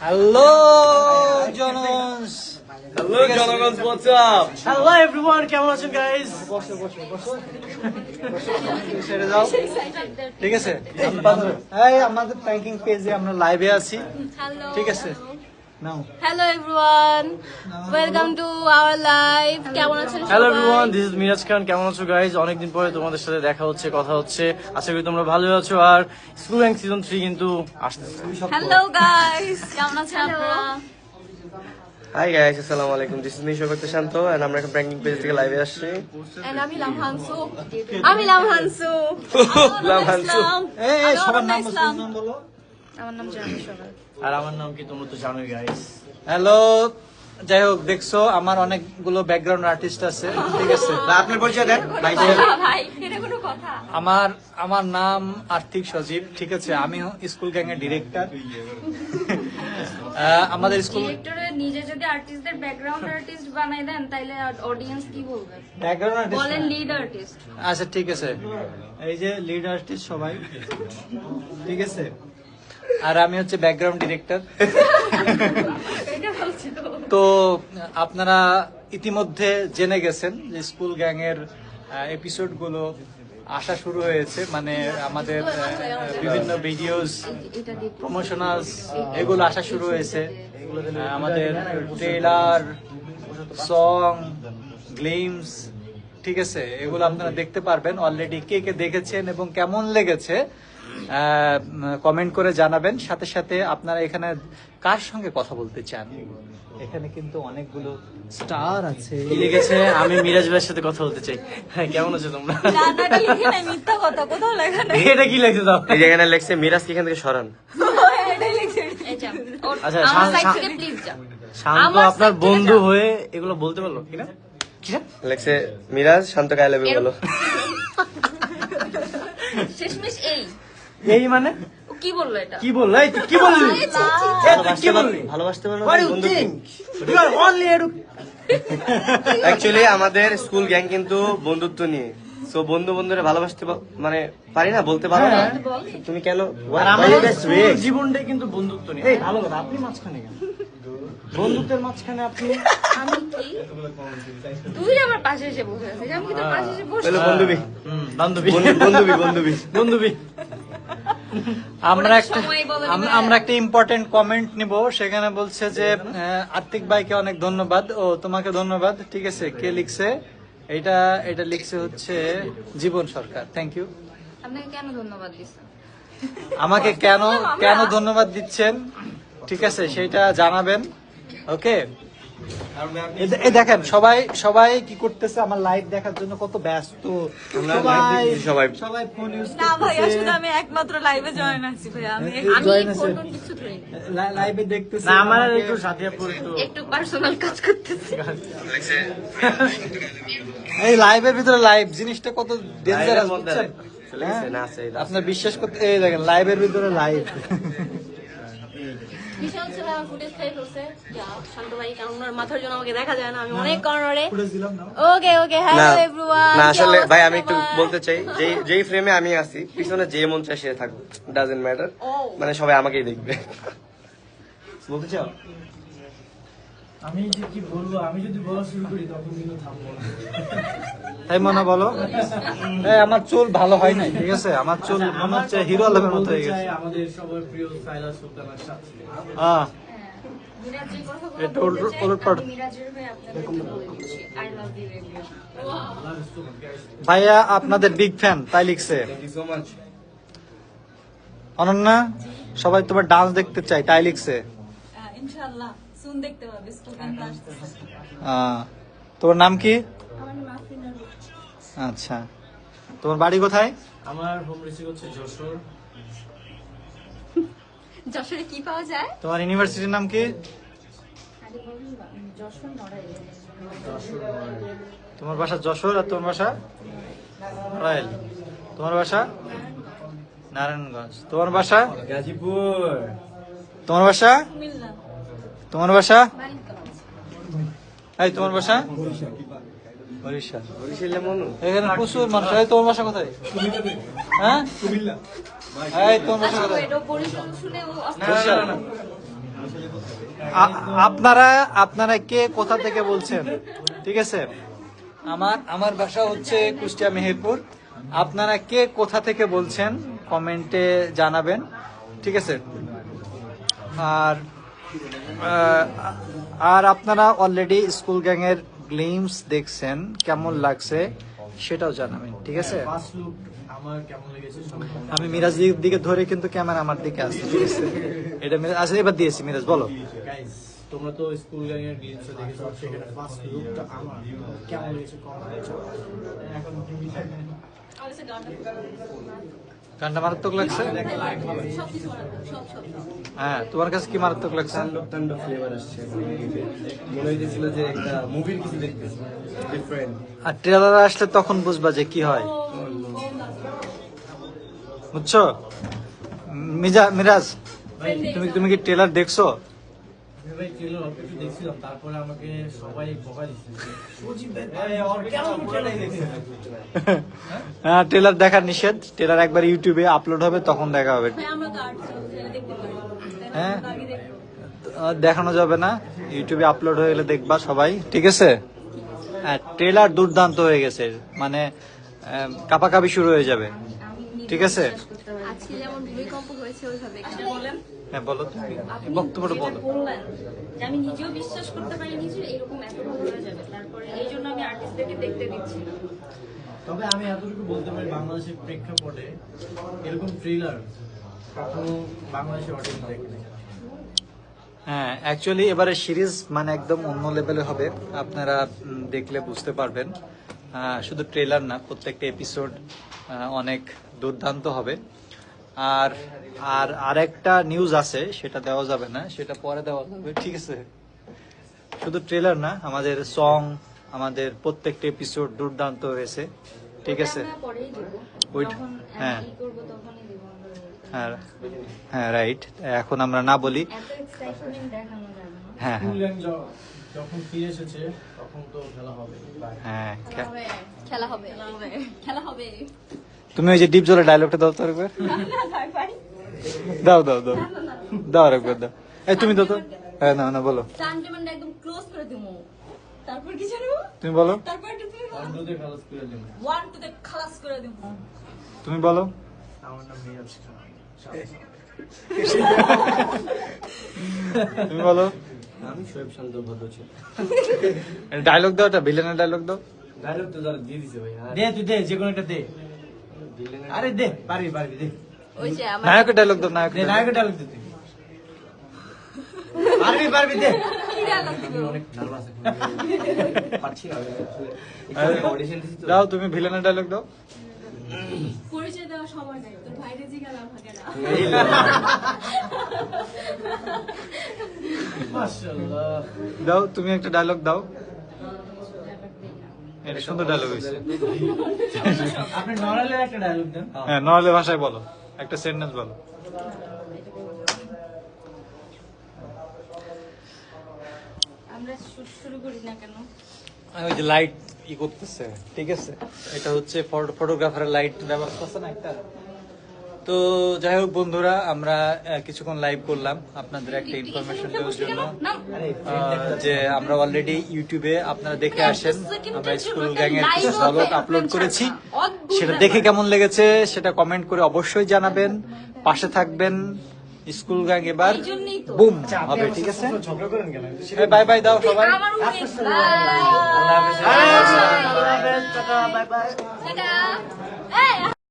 Hello জনস hello জনগণ what's up hello everyone কেমন আছেন গাইস বসো বসো বসো ছেড়ে দাও। ঠিক আছে? এই আমাদের প্র্যাঙ্কিং পেজে আমরা লাইভে আছি। ঠিক আছে? নাও Hello everyone. Welcome to our live. কেমন আছেন hello? Everyone this is Miraj Khan কেমন আছো গাইজ অনেকদিন পরে তোমাদের সাথে দেখা হচ্ছে কথা হচ্ছে আশা করি তোমরা ভালো আছো আর স্কুল ব্যাংক সিজন থ্রি কিন্তু আসতেছে Hello guys. কেমন আছেন আপনারা? হাই গাইস আসসালামু আলাইকুম দিস ইজ মিশো করতে শান্ত এন্ড আমরা এখন প্র্যাঙ্কিং পেজ থেকে লাইভে আসছি And আমি লামহানসু। আমি লামহানসু। লামহানসু। ইসলাম। এই এই সবার। নাম বলো আমার নাম জানি সবাই। আর আমার নাম কি তোমরা তো জানোই গাইজ হ্যালো যাই হোক দেখছ আমার অনেকগুলো ব্যাকগ্রাউন্ড আর্টিস্ট আছে ঠিক আছে? আপনার পরিচয় দেন। ভাই ভাই, এটা কোনো কথা? আমার আমার নাম আর্থিক সজীব ঠিক আছে? আমি স্কুল গ্যাং এর ডিরেক্টর আমাদের স্কুল নিজে যদি আর্টিস্টদের ব্যাকগ্রাউন্ড আর্টিস্ট বানাই দেন তাইলে অডিয়েন্স কি বলবে? ব্যাকগ্রাউন্ড বলেন লিড আর্টিস্ট আচ্ছা ঠিক আছে। এই যে লিড আর্টিস্ট সবাই ঠিক আছে? আর আমি হচ্ছে ব্যাকগ্রাউন্ড ডিরেক্টর তো আপনারা ইতিমধ্যে জেনে গেছেন যে স্কুল গ্যাং এর এপিসোডগুলো আসা শুরু হয়েছে। মানে আমাদের বিভিন্ন ভিডিওস প্রমোশনালস এগুলো আসা শুরু হয়েছে। আমাদের ট্রেলার সং গ্লিমস ঠিক আছে? এগুলো আপনারা দেখতে পারবেন। অলরেডি কে কে দেখেছেন এবং কেমন লেগেছে? কমেন্ট করে জানাবেন। সাথে সাথে আপনারা এখানে কার সঙ্গে কথা বলতে চান? এখানে কিন্তু অনেকগুলো স্টার আছে। কি লিখেছে? আমি মিরাজ ভাইয়ের সাথে কথা বলতে চাই। হ্যাঁ কেমন আছো তোমরা? জানাটা লিখে নাই মিথ্যা কথা কোথাও লেখা নেই। এটা কি লিখেছে দাও? এই যেখানে লেখছে মিরাজ কি এখান থেকে সরান। আচ্ছা আচ্ছা, শান্ত- আপনার বন্ধু হয়ে এগুলো বলতে পারল কিনা কিনা লেখছে মিরাজ শান্ত কাই লাভ বলো। শেষমেশ এই। এই মানে? কি বলল এটা? কি বলল? এই তুই কি বললি? কি বললি? ভালোবাসতে পারো অ্যাকচুয়ালি আমাদের স্কুল গ্যাং কিন্তু বন্ধুত্ব নিয়ে। সো বন্ধু বন্ধুরা ভালোবাসতে মানে পারি না বলতে পারো না। তুমি কেন? জীবনটাই কিন্তু বন্ধুত্ব নিয়ে। এই ভালো কথা আপনি মাঝখানে কেন বন্ধুত্বের মাঝখানে আপনি আমি কি? তুই আমার পাশে এসে বসে আছিস আমি কি তোর পাশে এসে বসে হলো বন্ধুবি। হুম, বান্ধবী। বন্ধু- বন্ধুবি বন্ধুবি। বন্ধুবী। আমরা একটা। আমরা একটা ইম্পর্টেন্ট কমেন্ট নিব। সেখানে বলছে যে আর্থিক ভাইকে অনেক ধন্যবাদ। ও তোমাকে ধন্যবাদ। ঠিক আছে কে লিখছে? এটা এটা লিখছে হচ্ছে জীবন সরকার। থ্যাংক ইউ আপনাকে কেন ধন্যবাদ দিচ্ছেন? আমাকে কেন কেন ধন্যবাদ দিচ্ছেন? ঠিক আছে সেটা জানাবেন। ওকে এই দেখেন সবাই সবাই কি করতেছে? আমার লাইভ দেখার জন্য কত ব্যস্ত। আমরা live দেখতেছি সবাই। সবাই ফোন ইউজ না ভাই আসলে আমি একমাত্র লাইভে জয়েন আছি ভাই। আমি আমি ফোন কিছু ধরি লাইভে দেখতেছে না আমার একটু সাথিয়াপুর একটু। একটু পার্সোনাল কাজ করতেছি। এই লাইভের ভিতরে লাইভ জিনিসটা কত ডেঞ্জারাস বুঝছেন? এই আপনার বিশ্বাস করতে এই দেখেন লাইভের ভিতরে লাইভ বিশাল ছিল ফুটেজ খাই ফেলছে যা শান্ত ভাই কারণ ওনার মাথার জন্য আমাকে দেখা যায় না আমি অনেক কর্নারে। ওকে ওকে হ্যালো এভরিওয়ান না আসলে ভাই আমি একটু বলতে চাই যেই যেই ফ্রেমে আমি আছি পিছনে যে মন চাই সে থাকুক ডাজেন্ট ম্যাটার মানে সবাই আমাকেই দেখবে। বলতে চাও? আমি যে কি বলব আমি যদি বলা শুরু করি তখন কিন্তু থামবো না। তাই মনে বলো। এই আমার চুল ভালো হয় নাই ঠিক আছে? আমার চুল মনে হচ্ছে হিরো আলমের মতো হয়ে গেছে। আমাদের সবার প্রিয় সাইলা সুলতানার সাথে। হ্যাঁ। হয়ে ভাইয়া আপনাদের বিগ ফ্যান তাই লিখছে। অনন্যা সবাই তোমার ডান্স দেখতে চাই তাই লিখছে। ইনশাআল্লাহ। সুন দেখতে পাবে আহ, তোমার নাম কি। আচ্ছা। তোমার বাড়ি কোথায়? আমার হোম রিসিভ হচ্ছে যশোর। যশোরে কি পাওয়া যায়? তোমার ইউনিভার্সিটির নাম কি? তোমার বাসা যশোর আর তোমার বাসা? রয়েল তোমার বাসা? নারায়ণগঞ্জ। তোমার বাসা? গাজীপুর। তোমার বাসা? তোমার বাসা? এই তোমার বাসা? বরিশাল। এখানে প্রচুর মানুষ। এই তোমার বাসা কোথায়? হ্যাঁ? এই তোমার বসে কথা। এটা বরিশাল শুনে ও বরিশাল। আ- আপনারা আপনারা কে কোথা থেকে বলছেন? ঠিক আছে? আমার আমার বাসা হচ্ছে কুষ্টিয়া মেহেরপুর। আপনারা কে কোথা থেকে বলছেন? কমেন্টে জানাবেন। ঠিক আছে? আর আর আপনারা অলরেডি স্কুল গ্যাংয়ের গ্লিমস দেখছেন কেমন লাগছে সেটাও জানাবেন ঠিক আছে? ফার্স্ট লুক আমার কেমন লেগেছে সম্পূর্ণ আমি মিরাজ দিকে ধরে কিন্তু ক্যামেরা আমার দিকে আসছে ঠিক আছে? এটা মিরাজ আচ্ছা এবার দিয়েছি মিরাজ বলো। তোমরা তো স্কুল গ্যাং এর গ্লিমস দেখেছ সেখানে ফার্স্ট লুকটা আমার। কেমন লেগেছে কমেন্ট এখন গানটা মারাত্মক লাগছে। হ্যাঁ তোমার কাছে কি মারাত্মক লাগছে? ফ্লেভার আসছে। মনে হইতেছিল যে একটা মুভির কিছু দেখতেছি ডিফারেন্ট আর ট্রেলার আসলে তখন বুঝবা যে কি হয়। বুঝছ? মিজা মিরাজ তুমি তুমি কি ট্রেলার দেখছ? ভাই অল্প একটু দেখছিলাম তারপরে আমাকে সবাই বকা দিচ্ছে। হ্যাঁ ট্রেলার দেখা নিষেধ। ট্রেলার একবার ইউটিউবে আপলোড হবে তখন দেখা হবে। ভাই, আমরা তো আর্ট দেখতে পারি। হ্যাঁ। আহ, দেখানো যাবে না। ইউটিউবে আপলোড হয়ে গেলে দেখবা সবাই। ঠিক আছে? ট্রেলার দুর্দান্ত হয়ে গেছে। মানে কাপাকাপি শুরু হয়ে যাবে। ঠিক আছে? আজকে যেমন ভূমিকম্প হয়েছে ওইভাবে। বলেন। হ্যাঁ বলো তুমি বক্তব্যটা বলো। বললেন যে আমি নিজেও বিশ্বাস করতে পারিনি যে এরকম এত ভালো হয়ে যাবে। তারপরে এই জন্য আমি আর্টিস্টদেরকে দেখতে দিচ্ছি না। তবে আমি এতটুকু বলতে পারি বাংলাদেশের প্রেক্ষাপটে এরকম ট্রেলার কখনো বাংলাদেশের অডিয়েন্স দেখেনি হ্যাঁ অ্যাকচুয়ালি এবারে সিরিজ মানে একদম অন্য লেভেলে হবে। আপনারা দেখলে বুঝতে পারবেন। শুধু ট্রেলার না প্রত্যেকটা এপিসোড অনেক দুর্দান্ত হবে। আর আর আরেকটা নিউজ আছে সেটা দেওয়া যাবে না সেটা পরে দেওয়া যাবে ঠিক আছে? শুধু ট্রেলার না আমাদের সং আমাদের প্রত্যেকটা এপিসোড দুর্দান্ত হয়েছে ঠিক আছে? হ্যাঁ। ই করব তখনই দেবো আমরা। হ্যাঁ হ্যাঁ রাইট এখন আমরা না বলি হ্যাঁ হ্যাঁ। গ্যাং য- যখন ফিরে এসেছে তখন তো খেলা হবে। হ্যাঁ খেলা হবে। খেলা হবে। খেলা হবে। তুমি ওই যে ডিপ জলের ডায়লগটা দাও তো একবার দাও দাও দাও। দাও আর একবার দাও। এই তুমি দাও তো। হ্যাঁ না না বলো। একদম ক্লোজ করে দিমু। তারপর কি জানো তুমি বলো। তারপর তুমি অন্যদের খেলা স্কুলে ওয়ান টু তে খালাস করে দিমু। তুমি বলো। আমার নাম মিরাজ তুমি বলো। আমি শোয়েব শান্ত ভদ্র ছিল ডায়লগ দাও ভিলেনের ডায়লগ দাও। ডায়লগ তো দিয়ে দিছে ভাই। দে তুই দে যে কোনো একটা দে। আরে দে পারবি পারবি দে। ওই যে আমার নায়কের ডায়লগ দাও নায়ক দে নায়কের ডায়লগ দে তুই। পারবি পারবি দে। দাও তুমি ভিলেনের ডায়লগ দাও। পরিচয় সময় নাই না। দাও তুমি একটা ডায়লগ দাও। এটা সুন্দর ডায়লগ হয়েছে। আপনি নরালের একটা ডায়লগ দেন। হ্যাঁ ভাষায় বলো। একটা সেন্টেন্স বলো। আমরা শুরু করি না কেন? ওই যে লাইট ই করতেছে ঠিক আছে? এটা হচ্ছে ফটোগ্রাফারের লাইট ব্যবস্থা আছে না একটা? তো যাই হোক বন্ধুরা আমরা কিছুক্ষণ লাইভ করলাম আপনাদের একটা ইনফরমেশন দেওয়ার জন্য। যে আমরা অলরেডি ইউটিউবে আপনারা দেখে আসেন আমরা স্কুল গ্যাং এর কিছু ঝলক আপলোড করেছি। সেটা দেখে কেমন লেগেছে সেটা কমেন্ট করে অবশ্যই জানাবেন। পাশে থাকবেন স্কুল গ্যাং এবার। বুম হবে ঠিক আছে? বাই বাই দাও সবাই। আমার অনেক